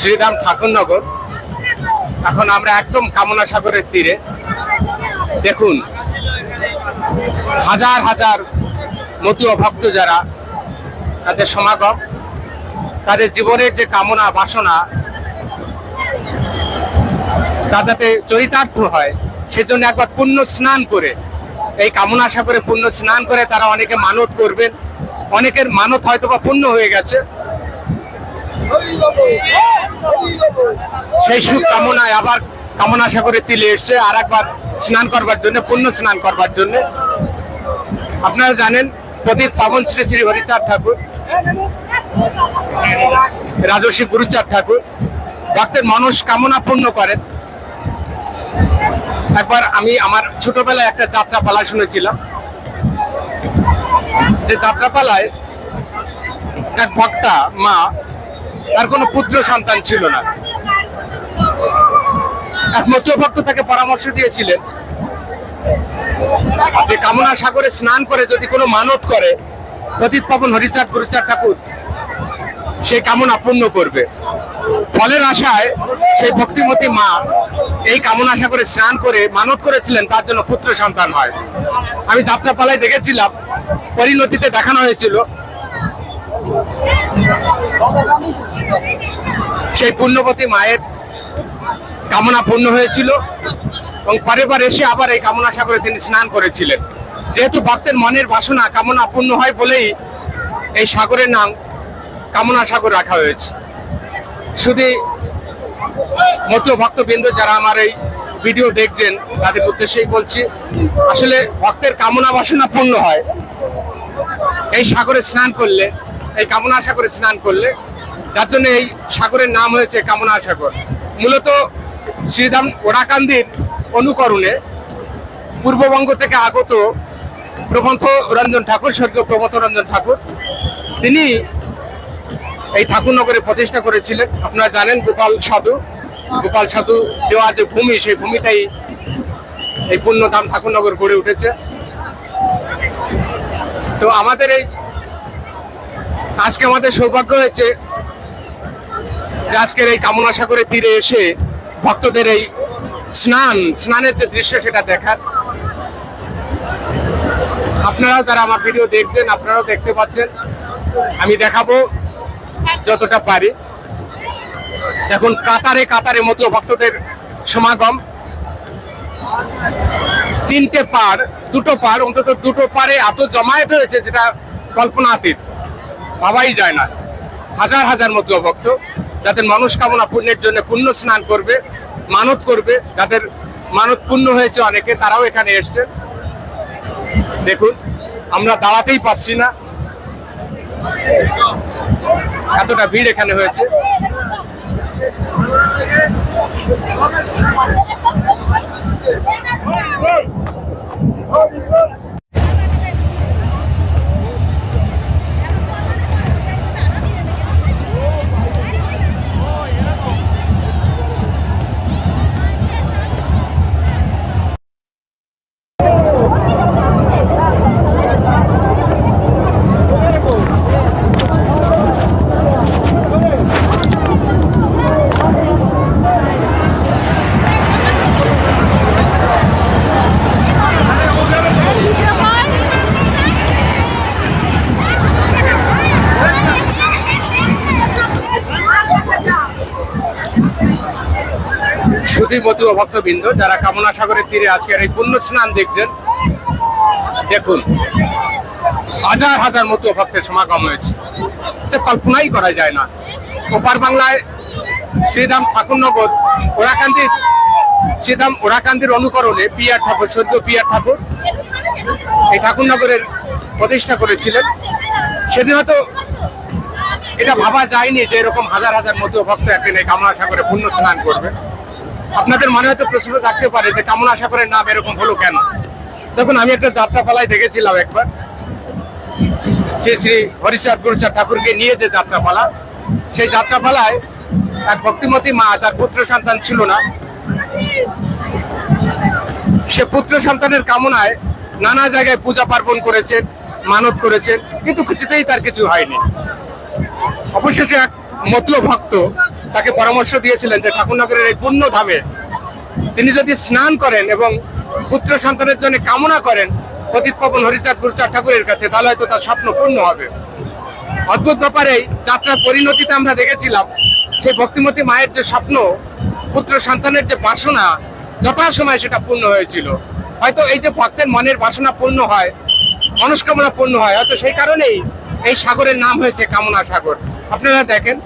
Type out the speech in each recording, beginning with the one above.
শ্রীরাম ঠাকুরনগর। এখন আমরা একদম কামনা সাগরের তীরে। দেখুন, হাজার হাজার মতুয় ভক্ত যারা তাদের সমাগম, তাদের জীবনের যে কামনা, বাসনা, তা যাতে চরিতার্থ হয়, সেজন্য একবার পুণ্য স্নান করে, এই কামনা সাগরে পুণ্য স্নান করে তারা অনেকে মানত করবেন। অনেকের মানত হয়তো বা পূর্ণ হয়ে গেছে। সেই সুখ কামনায় আবার কামনা সাগরে তিলে এসছে আর একবার স্নান করবার জন্য, পুণ্য স্নান করবার জন্য। আপনারা জানেন প্রদীপ পাবন শ্রী শ্রী হরিচাঁদ ঠাকুর রাজস্বী গুরুচাঁদ ঠাকুর, ভক্তের মানুষ কামনা পূর্ণ করেন। একবার আমি আমার ছোটবেলায় একটা যাত্রা পালা শুনেছিলাম। যে যাত্রাপালায় এক ভক্তা, মা তার কোনো পুত্র সন্তান ছিল না। এক ভক্ত তাকে পরামর্শ দিয়েছিলেন যে কামনা সাগরে স্নান করে যদি কোনো মানত করে প্রতীত পাবন হরিচাঁদ গুরুচাঁদ ঠাকুর সেই কামনা পূর্ণ করবে। ফলের আশায় সেই ভক্তিমতী মা এই কামনা সাগরে স্নান করে মানত করেছিলেন, তার জন্য পুত্র সন্তান হয়। আমি যাত্রাপালায় দেখেছিলাম পরিণতিতে দেখানো হয়েছিল। সেই পুণ্যবতী মায়ের কামনা পূর্ণ হয়েছিল এবং পরে পরে এসে আবার এই কামনা সাগরে তিনি স্নান করেছিলেন। যেহেতু ভক্তের মনের বাসনা কামনা পূর্ণ হয় বলেই এই সাগরের নাম কামনা সাগর রাখা হয়েছে। শুধু মতো ভক্তবৃন্দ যারা আমার এই ভিডিও দেখছেন, তাদের উদ্দেশ্যেই বলছি, আসলে ভক্তের কামনা বাসনা পূর্ণ হয়। এই সাগরে স্নান করলে এই কামনা সাগরে স্নান করলে। যার জন্য এই সাগরের নাম হয়েছে কামনা সাগর। মূলত শ্রীধাম ওড়াকান্দির অনুকরণে পূর্ববঙ্গ থেকে আগত প্রবন্ধ রঞ্জন ঠাকুর, স্বর্গীয় প্রবন্ধ রঞ্জন ঠাকুর, তিনি এই ঠাকুরনগরে প্রতিষ্ঠা করেছিলেন। আপনারা জানেন গোপাল সাধু। গোপাল সাধু দেওয়া যে ভূমি, সেই ভূমিটাই এই পুণ্যধাম ঠাকুরনগর গড়ে উঠেছে। তো আমাদের এই আজকে আমাদের সৌভাগ্য হয়েছে যে আজকের এই কামনা সাগরের তীরে এসে ভক্তদের এই স্নান, স্নানের যে দৃশ্য সেটা দেখার। আপনারা যারা আমার ভিডিও দেখছেন, আপনারাও দেখতে পাচ্ছেন। আমি দেখাবো যতটা পারি। এখন কাতারে কাতারে মতো ভক্তদের সমাগম। তিনটে পার দুটো পার অন্তত দুটো পারে এত জমায়েত হয়েছে যেটা কল্পনাতীত। ভাবাই যায় না। হাজার হাজার মতো ভক্ত যাদের মনস্কামনা পুণ্যের জন্য পুণ্য স্নান করবে, মানত করবে, যাদের মানত পূর্ণ হয়েছে অনেকে, তারাও এখানে এসছে দেখুন, আমরা দাঁড়াতেই পাচ্ছি না। এতটা ভিড় এখানে হয়েছে। সুধী মতু ও ভক্তবৃন্দ যারা কামনা সাগরের তীরে আজকের এই পুণ্য স্নান দেখছেন, দেখুন, হাজার হাজার মতো ভক্তের সমাগম হয়েছে। কল্পনাই করা যায় না। ওপার বাংলায় শ্রীধাম ঠাকুরনগর ওরাকান্দির শ্রীধাম ওরাকান্দির অনুকরণে পিয়ার ঠাকুর, সদ্য পিয়ার ঠাকুর এই ঠাকুরনগরের প্রতিষ্ঠা করেছিলেন। সেদিন হয়তো এটা ভাবা যায়নি যে এরকম হাজার হাজার মতো ভক্ত একদিন এই কামনা সাগরে পুণ্য স্নান করবে। আপনাদের মনে হয়তো প্রশ্ন থাকতে পারে যে কামনা সাগরের নাম এরকম হলো কেন? দেখুন, আমি একটা যাত্রা যাত্রাপালায় দেখেছিলাম একবার। শ্রী শ্রী হরিচাঁদ গুরুচাঁদ ঠাকুরকে নিয়ে যে যাত্রাপালা সেই যাত্রাপালায় এক ভক্তিমতী মা তার পুত্র সন্তান ছিল না। সে পুত্র সন্তানের কামনায় নানা জায়গায় পূজা পার্বণ করেছেন মানত করেছেন কিন্তু কিছুতেই তার কিছু হয়নি। অবশেষে এক মতুয় ভক্ত তাকে পরামর্শ দিয়েছিলেন যে ঠাকুরনগরের এই পুণ্য ধামে তিনি যদি স্নান করেন এবং পুত্র সন্তানের জন্য কামনা করেন পতিত পবন, হরিচাঁদ, গুরুচাঁদ ঠাকুরের কাছে, তাহলে হয়তো তার স্বপ্ন পূর্ণ হবে। অদ্ভুত ব্যাপারে যাত্রার পরিণতিতে আমরা দেখেছিলাম সেই ভক্তিমতী মায়ের যে স্বপ্ন, পুত্র সন্তানের যে বাসনা, যথাসময়ে সেটা পূর্ণ হয়েছিল। হয়তো এই যে ভক্তের মনের বাসনা পূর্ণ হয়, মনস্কামনা পূর্ণ হয়, হয়তো সেই কারণেই এই সাগরের নাম হয়েছে কামনা সাগর। আপনারা দেখেন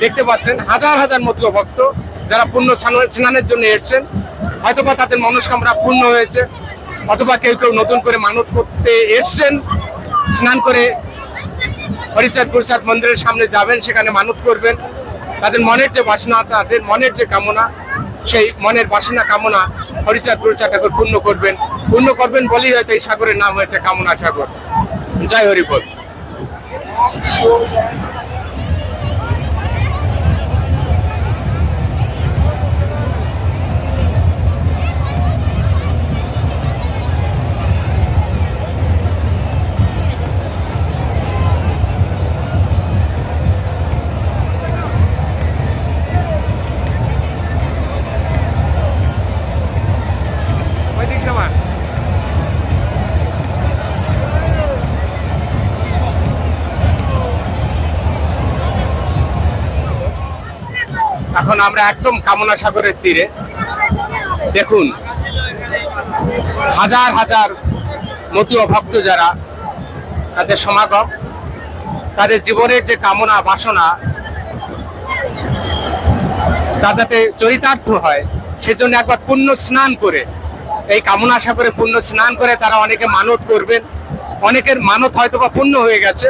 দেখতে পাচ্ছেন, হাজার হাজার মতো ভক্ত যারা পূর্ণ স্নান- স্নানের জন্য এসেছেন। হয়তোবা তাদের মনস্কামনা পূর্ণ হয়েছে, অথবা কেউ কেউ নতুন করে মানত করতে এসছেন, স্নান করে হরিচাঁদ গুরুচাঁদ মন্দিরের সামনে যাবেন, সেখানে মানত করবেন। তাদের মনের যে বাসনা, তাদের মনের যে কামনা, সেই মনের বাসনা কামনা হরিচাঁদ গুরুচাঁদ ঠাকুর পূর্ণ করবেন। পূর্ণ করবেন বলেই হয়তো এই সাগরের নাম হয়েছে কামনা সাগর। জয় হরিবল। এখন আমরা একদম কামনা সাগরের তীরে। দেখুন, হাজার হাজার মতুয়া ভক্ত যারা তাদের সমাগম, তাদের জীবনের যে কামনা, বাসনা, তা যাতে চরিতার্থ হয়, সেজন্য একবার পুণ্য স্নান করে, এই কামনা সাগরে পুণ্য স্নান করে তারা অনেকে মানত করবেন, অনেকের মানত হয়তো বা পূর্ণ হয়ে গেছে।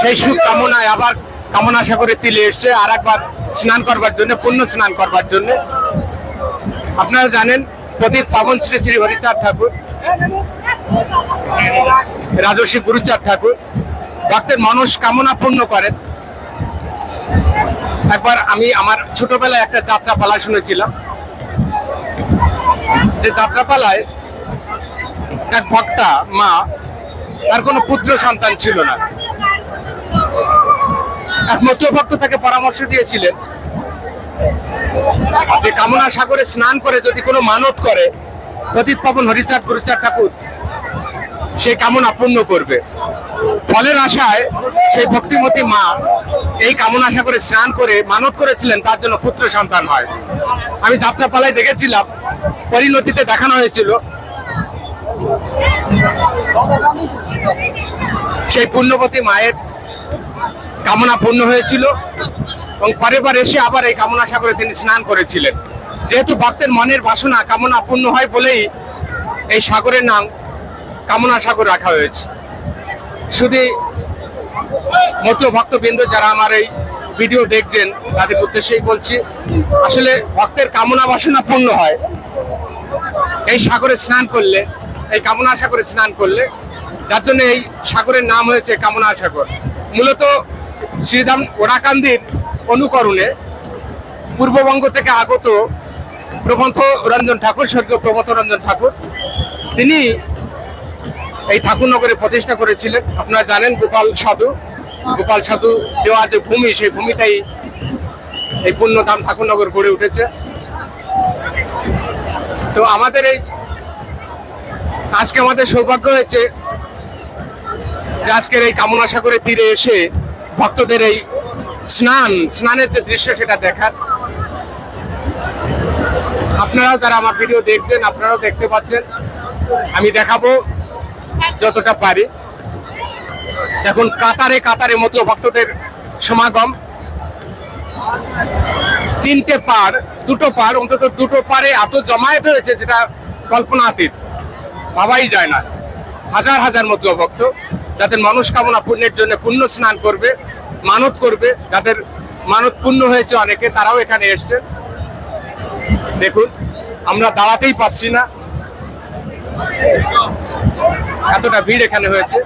সেই সুখ কামনায় আবার কামনা সাগরে তিলে এসছে আর একবার স্নান করবার জন্য, পুণ্য স্নান করবার জন্য। আপনারা জানেন প্রতি পাবন শ্রী শ্রী হরিচাঁদ ঠাকুর রাজস্বী গুরুচাঁদ ঠাকুর, ভক্তের মনস কামনা পূর্ণ করেন। একবার আমি আমার ছোটবেলায় একটা যাত্রাপালা শুনেছিলাম। যে যাত্রা পালায় এক ভক্তা, মা তার কোনো পুত্র সন্তান ছিল না। এক ভক্ত তাকে পরামর্শ দিয়েছিলেন যে কামনা সাগরে স্নান করে যদি কোনো মানত করে প্রতীত পাবন হরিচাঁদ গুরুচাঁদ ঠাকুর সেই কামনা পূর্ণ করবে। ফলের আশায় সেই ভক্তিমতী মা এই কামনা সাগরে স্নান করে মানত করেছিলেন, তার জন্য পুত্র সন্তান হয়। আমি যাত্রাপালায় দেখেছিলাম, পরিণতিতে দেখানো হয়েছিল। সেই পুণ্যবতী মায়ের কামনা পূর্ণ হয়েছিল এবং পরে পরে এসে আবার এই কামনা সাগরে তিনি স্নান করেছিলেন। যেহেতু ভক্তের মনের বাসনা কামনা পূর্ণ হয় বলেই এই সাগরের নাম কামনা সাগর রাখা হয়েছে। শুধু মতো ভক্তবৃন্দ যারা আমার এই ভিডিও দেখছেন, তাদের উদ্দেশ্যেই বলছি, আসলে ভক্তের কামনা বাসনা পূর্ণ হয়। এই সাগরে স্নান করলে এই কামনা সাগরে স্নান করলে। যার জন্য এই সাগরের নাম হয়েছে কামনা সাগর। মূলত শ্রীধাম ওরাকান্দির অনুকরণে পূর্ববঙ্গ থেকে আগত প্রবন্ধ রঞ্জন ঠাকুর, স্বর্গীয় প্রবন্ধ রঞ্জন ঠাকুর, তিনি এই ঠাকুরনগরে প্রতিষ্ঠা করেছিলেন। আপনারা জানেন গোপাল সাধু। গোপাল সাধু দেওয়া যে ভূমি, সেই ভূমিতেই এই পুণ্যধাম ঠাকুরনগর গড়ে উঠেছে। তো আমাদের এই আজকে আমাদের সৌভাগ্য হয়েছে যে আজকের এই কামনা সাগরের তীরে এসে ভক্তদের এই স্নান, স্নানের যে দৃশ্য সেটা দেখার। আপনারাও যারা আমার ভিডিও দেখছেন, আপনারাও দেখতে পাচ্ছেন। আমি দেখাবো যতটা পারি। এখন কাতারে কাতারে মতো ভক্তদের সমাগম। তিনটে পার দুটো পার অন্তত দুটো পারে এত জমায়েত হয়েছে, যেটা কল্পনাতীত ভাবাই যায় না। হাজার হাজার মতো ভক্ত, যাদের মনস্কামনা পূর্ণের জন্য পুণ্য স্নান করবে, মানত করবে, যাদের মানত পূর্ণ হয়েছে অনেকে, তারাও এখানে এসছে। দেখুন, আমরা দাঁড়াতেই পাচ্ছি না। এতটা ভিড় এখানে হয়েছে।